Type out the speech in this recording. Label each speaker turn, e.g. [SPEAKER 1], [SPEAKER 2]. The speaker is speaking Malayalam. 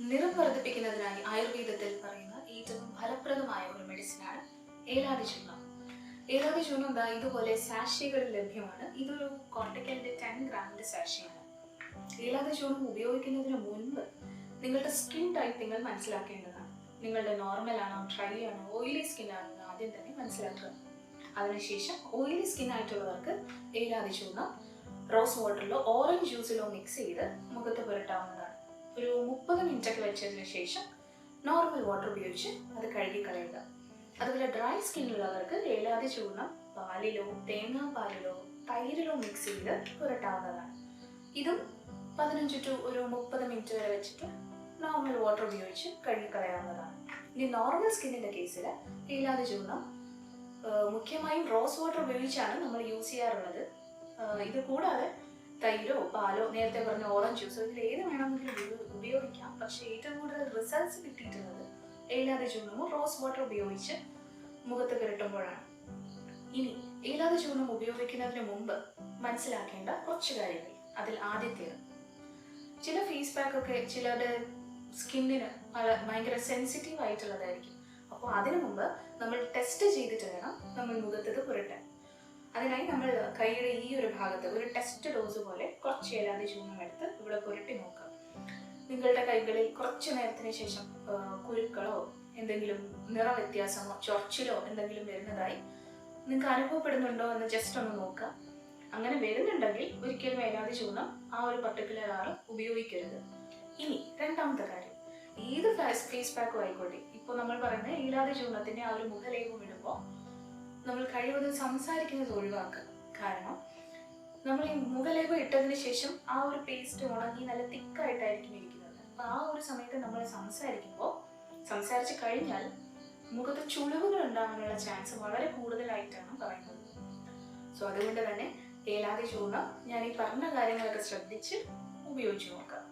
[SPEAKER 1] നിറം വർദ്ധിപ്പിക്കുന്നതിനായി ആയുർവേദത്തിൽ പറയുന്ന ഏറ്റവും ഫലപ്രദമായ ഒരു മെഡിസിനാണ് ഏലാതി ചൂർണം ഏലാതി ചൂർണം ഇതുപോലെ സാഷികളിൽ ലഭ്യമാണ്. ഇതൊരു കോട്ടക്കലിന്റെ ടെൻ ഗ്രാമിന്റെ സാഷിയാണ്. ഏലാതി ചൂർണം ഉപയോഗിക്കുന്നതിന് മുൻപ് നിങ്ങളുടെ സ്കിൻ ടൈപ്പ് നിങ്ങൾ മനസ്സിലാക്കേണ്ടതാണ്. നിങ്ങളുടെ നോർമൽ ആണോ ഡ്രൈ ആണോ ഓയിലി സ്കിൻ ആണോ എന്ന് ആദ്യം തന്നെ മനസ്സിലാക്കുക. അതിനുശേഷം ഓയിലി സ്കിൻ ആയിട്ടുള്ളവർക്ക് ഏലാതി ചൂർണം റോസ് വാട്ടറിലോ ഓറഞ്ച് ജ്യൂസിലോ മിക്സ് ചെയ്ത് മുഖത്ത് പുരട്ടാവുന്നതാണ്. ഒരു മുപ്പത് മിനിറ്റ് ഒക്കെ വെച്ചതിന് ശേഷം നോർമൽ വാട്ടർ ഉപയോഗിച്ച് അത് കഴുകി കളയുക. അതുപോലെ ഡ്രൈ സ്കിന്നുള്ളവർക്ക് ഏലാതി ചൂർണം പാലിലോ തേങ്ങാപ്പാലിലോ തൈരിലോ മിക്സ് ചെയ്ത് പുരട്ടാവുന്നതാണ് ഇതും പതിനഞ്ച് ടു ഒരു മുപ്പത് മിനിറ്റ് വരെ വെച്ചിട്ട് നോർമൽ വാട്ടർ ഉപയോഗിച്ച് കഴുകി കളയാവുന്നതാണ്. ഇനി നോർമൽ സ്കിന്നിന്റെ കേസിൽ ഏലാതി ചൂർണം മുഖ്യമായും റോസ് വാട്ടർ ഉപയോഗിച്ചാണ് നമ്മൾ യൂസ് ചെയ്യാറുള്ളത്. ഇത് കൂടാതെ തൈരോ പാലോ നേരത്തെ പറഞ്ഞ ഓറഞ്ച് ജ്യൂസോ ഇതിൽ ഏത് വേണമെങ്കിലും ഉപയോഗിക്കാം. പക്ഷേ ഏറ്റവും കൂടുതൽ റിസൾട്ട്സ് കിട്ടിയിട്ടുള്ളത് ഏലാതി ചൂർണമോ റോസ് വാട്ടർ ഉപയോഗിച്ച് മുഖത്ത് പുരട്ടുമ്പോഴാണ്. ഇനി ഏലാതി ചൂർണം ഉപയോഗിക്കുന്നതിന് മുമ്പ് മനസ്സിലാക്കേണ്ട കുറച്ച് കാര്യങ്ങൾ അതിൽ ആദ്യത്തേത്. ചില ഫേസ് പാക്ക് ഒക്കെ ചിലരുടെ സ്കിന്നിന് ഭയങ്കര സെൻസിറ്റീവ് ആയിട്ടുള്ളതായിരിക്കും. അപ്പോൾ അതിനു മുമ്പ് നമ്മൾ ടെസ്റ്റ് ചെയ്തിട്ട് വേണം നമ്മൾ മുഖത്തത് പുരട്ടാൻ. അതിനായി നമ്മൾ കൈയുടെ ഈ ഒരു ഭാഗത്ത് ഒരു ടെസ്റ്റ് ഡോസ് പോലെ കുറച്ച് ഏലാതി ചൂർണം എടുത്ത് ഇവിടെ പുരട്ടി നോക്കാം. നിങ്ങളുടെ കൈകളിൽ കുറച്ച് നേരത്തിന് ശേഷം കുരുക്കളോ എന്തെങ്കിലും നിറവ്യത്യാസമോ ചൊറച്ചിലോ എന്തെങ്കിലും വരുന്നതായി നിങ്ങൾക്ക് അനുഭവപ്പെടുന്നുണ്ടോ എന്ന് ജസ്റ്റ് ഒന്ന് നോക്കുക അങ്ങനെ വരുന്നുണ്ടെങ്കിൽ ഒരിക്കലും ഏലാതി ചൂർണം ആ ഒരു പർട്ടിക്കുലർ ആറ് ഉപയോഗിക്കരുത്. ഇനി രണ്ടാമത്തെ കാര്യം. ഏത് ഫേസ് ഫേസ് പാക്കും ആയിക്കോട്ടെ. ഇപ്പോൾ നമ്മൾ പറയുന്ന ഏലാതി ചൂർണത്തിന്റെ ആ ഒരു മുഖലേപം ഇടുമ്പോൾ നമ്മൾ കഴിവതും സംസാരിക്കുന്നത് ഒഴിവാക്കുക. കാരണം നമ്മൾ ഈ മുഖലേഖ ഇട്ടതിന് ശേഷം ആ ഒരു പേസ്റ്റ് ഉണങ്ങി നല്ല തിക്കായിട്ടായിരിക്കും ഇരിക്കുന്നത്. അപ്പൊ ആ ഒരു സമയത്ത് നമ്മൾ സംസാരിക്കുമ്പോൾ സംസാരിച്ച് കഴിഞ്ഞാൽ മുഖത്ത് ചുളിവുകൾ ഉണ്ടാകാനുള്ള ചാൻസ് വളരെ കൂടുതലായിട്ടാണ് പറയുന്നത്. സോ അതുകൊണ്ട് തന്നെ തേലാതി ചൂർണം ഞാൻ ഈ പറഞ്ഞ കാര്യങ്ങളൊക്കെ ശ്രദ്ധിച്ച് ഉപയോഗിച്ച് നോക്കാം.